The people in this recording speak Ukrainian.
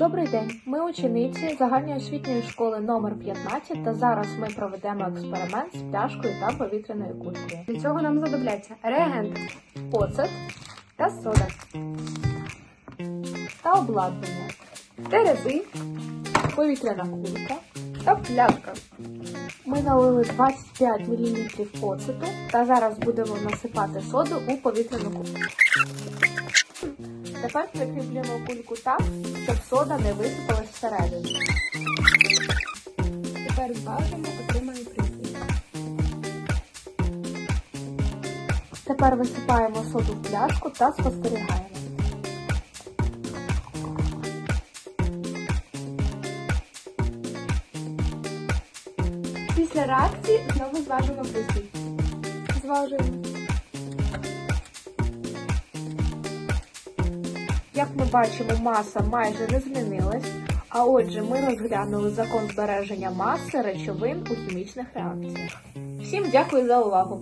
Добрий день. Ми учениці загальноосвітньої школи номер 15 та зараз ми проведемо експеримент з пляшкою та повітряною кулькою. Для цього нам знадобляться реагенти Оцет та сода, та обладнання, терези повітряна кулька. та пляшка. Ми налили 25 мл оцету та зараз будемо насипати соду у повітряну кульку. Тепер прикріплюємо кульку так, щоб сода не висипалась всередину. Тепер зважимо отриманий присід. Тепер висипаємо соду в пляшку та спостерігаємо. Після реакції знову зважимо присід. Зважуємо. Як ми бачимо, маса майже не змінилась, а отже, ми розглянули закон збереження маси речовин у хімічних реакціях. Всім дякую за увагу!